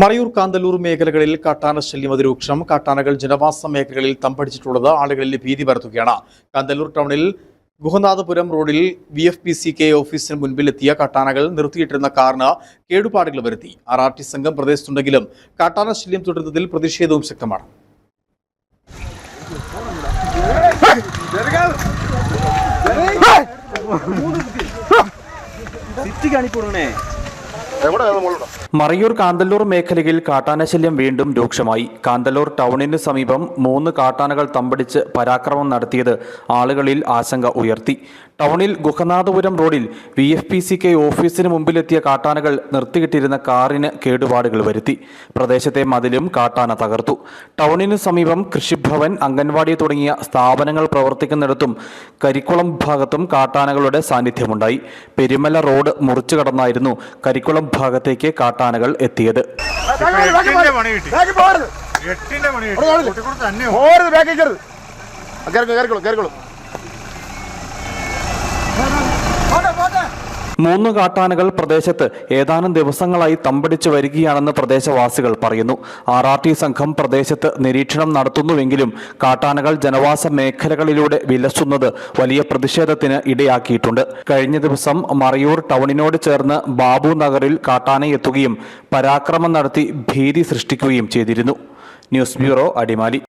മറയൂർ കാന്തല്ലൂർ മേഖലകളിൽ കാട്ടാന ശല്യം അതിരൂക്ഷം കാട്ടാനകൾ ജനവാസ മേഖലകളിൽ തമ്പടിച്ചിട്ടുള്ളത് ആളുകളിൽ ഭീതി പരത്തുകയാണ്. കാന്തല്ലൂർ ടൗണിൽ ഗുഹനാഥപുരം റോഡിൽ V F P C K ഓഫീസിന് മുൻപിലെത്തിയ കാട്ടാനകൾ നിർത്തിയിട്ടിരുന്ന കാറിന് കേടുപാടുകൾ വരുത്തി. ആർ ആർ ടി സംഘം പ്രദേശത്തുണ്ടെങ്കിലും കാട്ടാന ശല്യം തുടരുന്നതിൽ പ്രതിഷേധവും ശക്തമാണ്. മറയൂർ കാന്തല്ലൂർ മേഖലയിൽ കാട്ടാനശല്യം വീണ്ടും രൂക്ഷമായി. കാന്തല്ലൂർ ടൗണിന് സമീപം മൂന്ന് കാട്ടാനകൾ തമ്പടിച്ച് പരാക്രമം നടത്തിയത് ആളുകളിൽ ആശങ്ക ഉയർത്തി. ടൗണിൽ ഗുഹനാഥപുരം റോഡിൽ V F P C K ഓഫീസിന് മുമ്പിലെത്തിയ കാട്ടാനകൾ നിർത്തിയിട്ടിരുന്ന കാറിന് കേടുപാടുകൾ വരുത്തി. പ്രദേശത്തെ മതിലും കാട്ടാന തകർത്തു. ടൗണിന് സമീപം കൃഷിഭവൻ അംഗൻവാടി തുടങ്ങിയ സ്ഥാപനങ്ങൾ പ്രവർത്തിക്കുന്നിടത്തും കരിക്കുളം ഭാഗത്തും കാട്ടാനകളുടെ സാന്നിധ്യമുണ്ടായി. പെരുമല റോഡ് മുറിച്ചു കടന്നായിരുന്നു കരിക്കുളം ഭാഗത്തേക്ക് കാട്ടാനകൾ എത്തിയത്. എട്ടിന്റെ മൂന്ന് കാട്ടാനകൾ പ്രദേശത്ത് ഏതാനും ദിവസങ്ങളായി തമ്പടിച്ചു വരികയാണെന്ന് പ്രദേശവാസികൾ പറയുന്നു. ആർ ആർ ടി സംഘം പ്രദേശത്ത് നിരീക്ഷണം നടത്തുന്നുവെങ്കിലും കാട്ടാനകൾ ജനവാസ മേഖലകളിലൂടെ വിലസുന്നത് വലിയ പ്രതിഷേധത്തിന് ഇടയാക്കിയിട്ടുണ്ട്. കഴിഞ്ഞ ദിവസം മറയൂർ ടൗണിനോട് ചേർന്ന് ബാബു നഗറിൽ കാട്ടാനയെത്തുകയും പരാക്രമം നടത്തി ഭീതി സൃഷ്ടിക്കുകയും ചെയ്തിരുന്നു. News bureau Adimali.